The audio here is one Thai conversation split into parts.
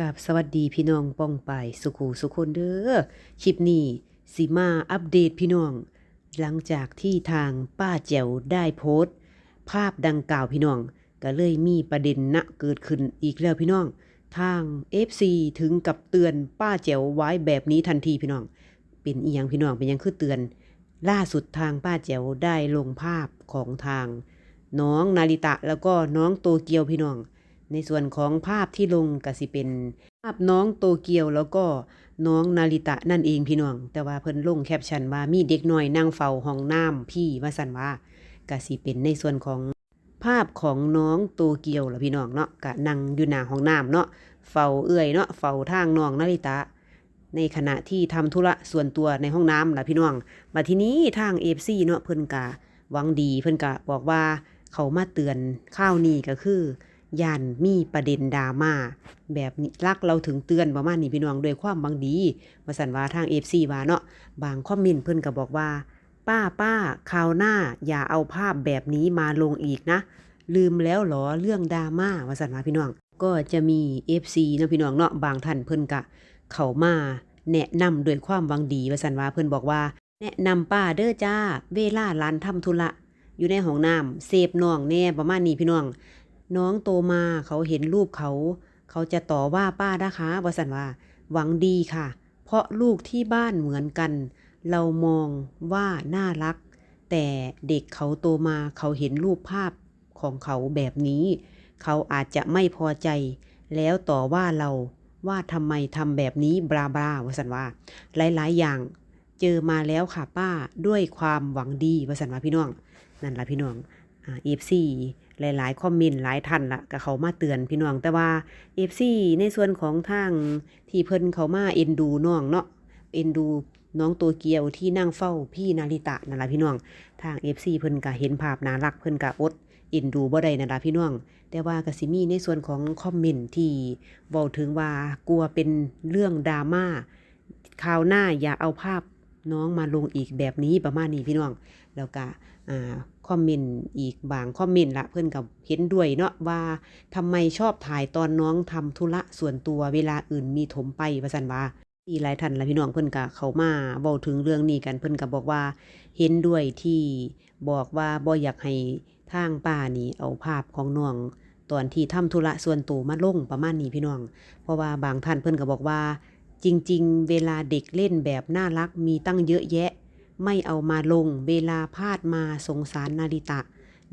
กับสวัสดีพี่น้องป้องไปสุขูสุคนเด้อคลิปนี้สิมาอัปเดตพี่น้อง หลังจากที่ทางป้าแจ๋วได้โพสต์ ภาพดังกล่าวพี่น้อง ก็เลยมีประเด็นนะเกิดขึ้นอีกแล้วพี่น้อง ทาง FC ถึงกับเตือนป้าแจ๋วไว้แบบนี้ทันทีพี่น้อง เป็นอีหยังพี่น้องเป็นยังคือเตือน ล่าสุดทางป้าแจ๋วได้ลงภาพของทาง น้องนาริตะแล้วก็น้องโตเกียวพี่น้อง ในส่วนของภาพที่ลงก็สิเป็นภาพน้องโตเกียวแล้วก็น้องนาริตะนั่นเองพี่น้อง แต่ว่าเพิ่นลงแคปชั่นว่ามีเด็กน้อยนั่งเฝ้าห้องน้ำพี่ว่าสันว่าก็สิเป็นในส่วนของภาพของน้องโตเกียวล่ะพี่น้องเนาะก็นั่งอยู่หน้าห้องน้ำเนาะเฝ้าเอื้อยเนาะเฝ้าทางน้องนาริตะ ในขณะที่ทำธุระส่วนตัวในห้องน้ำล่ะพี่น้องมาที่นี้ทาง FC เนาะเพิ่นกะหวังดีเพิ่นกะบอกว่าเขามาเตือนข้าวนี้ก็คือ ย่านมีประเด็นดราม่าแบบนี้รักเราถึงเตือนประมาณนี้พี่น้องโดวยความหวังดีว่าสันว่าทาง FC ว่าเนาะบางคอมเมนต์เพิ่อนก็บอกว่า ป้าป้าคราวหน้าอย่าเอาภาพแบบนี้มาลงอีกนะ ลืมแล้วหรอเรื่องดราม่าว่าสันว่าพี่น้อง ก็จะมี FC เนะพี่น้องเนาะบางท่านเพิ่อนกะเขามาแนะนำด้วยความหวังดีว่าสันว่าเพิ่อนบอกว่า แนะนำป้าเด้อจ้าเวลาลานทำธุระอยู่ในห้องน้ำเสพน้องแน่ประมาณนี้พี่น้อง น้องโตมาเขาเห็นรูปเขา เขาจะต่อว่าป้านะคะว่าสันว่า หวังดีค่ะ เพราะลูกที่บ้านเหมือนกัน เรามองว่าน่ารัก แต่เด็กเขาโตมาเขาเห็นรูปภาพของเขาแบบนี้ เขาอาจจะไม่พอใจ แล้วต่อว่าเราว่าทำไมทำแบบนี้บลาบลาวสันว่า หลาย ๆ อย่างเจอมาแล้วค่ะป้าด้วยความหวังดีวสันว่าพี่น้อง นั่นละพี่น้อง เอฟซีหลายๆ คอมเมนต์หลายท่านละก็เขามาเตือนพี่น้องแต่ว่าเอฟซีในส่วนของทางที่เพิ่นเขามาเอ็นดูน้องเนาะเอ็นดูน้องตัวเกียวที่นั่งเฝ้าพี่นาริตะนั่นละพี่น้องทางเอฟซีเพิ่นก็เห็นภาพน่ารักเพิ่นก็อดเอ็นดูบ่ได้นั่นละพี่น้อง แต่ว่ากสิมีในส่วนของคอมเมนต์ที่เว้าถึงว่ากลัวเป็นเรื่องดราม่าคราวหน้าอย่าเอาภาพน้องมาลงอีกแบบนี้ประมาณนี้พี่น้องแล้วก็อ่า คอมเมนต์อีกบางคอมเมนต์ละเพื่อนกับเห็นด้วยเนาะว่าทำไมชอบถ่ายตอนน้องทำธุระส่วนตัวเวลาอื่นมีถมไปว่าสันว่าที่หลายท่านและพี่น้องเพื่อนกับเขามาเว้าถึงเรื่องนี้กันเพื่อนกับบอกว่า เห็นด้วยที่บอกว่าบ่อยากให้ทางป้านี่เอาภาพของน้องตอนที่ทำธุระส่วนตัวมาลงประมาณนี้พี่น้อง เพราะว่าบางท่านเพื่อนก็บอกว่า จริง ๆ เวลาเด็กเล่นแบบน่ารักมีตั้งเยอะแยะ ไม่เอามาลงเวลาพาดมาสงสารนาริตะ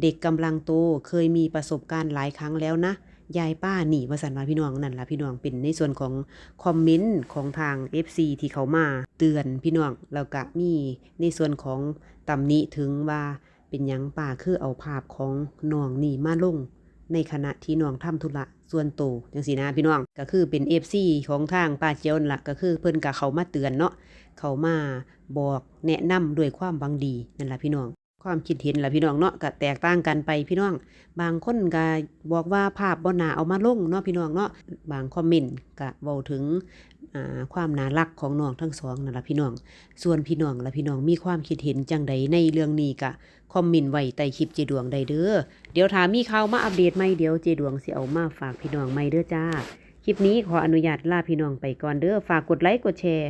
เด็กกำลังโตเคยมีประสบการณ์หลายครั้งแล้วนะ ยายป้าหนีวสันว่าพี่น้องนั่นละพี่น้องเป็นในส่วนของคอมเมนต์ของทาง FC ที่เขามาเตือนพี่น้องแล้วก็มีในส่วนของตำหนิถึงว่าเป็นยังป้าคือเอาภาพของน้องนี่มาลง ในขณะที่น้องทำธุระส่วนโตจังสีนะพี่น้องก็คือเป็น FC ของทางป้าเจียวนั่นละก็คือเพิ่นกับเขามาเตือนเนาะเขามา บอกแนะนำด้วยความบังดีนั่นละพี่น้อง ความคิดเห็นละพี่น้องเนาะก็แตกต่างกันไปพี่น้อง บางคนก็บอกว่าภาพบ่น่าเอามาลงเนาะพี่น้องเนาะบางคอมเมนต์ก็เว้าถึงความน่ารักของน้องทั้งสองนั่นละพี่น้อง ส่วนพี่น้องและพี่น้องมีความคิดเห็นจังใดในเรื่องนี้ก็คอมเมนต์ไว้ใต้คลิปเจดวงใดเด้อ เดี๋ยวถามมีข่าวมาอัปเดตใหมเดี๋ยวเจดวงสิเอามาฝากพี่น้องใหม่เด้อจ้า คลิปนี้ขออนุญาตลาพี่น้องไปก่อนเด้อ ฝากกดไลค์กดแชร์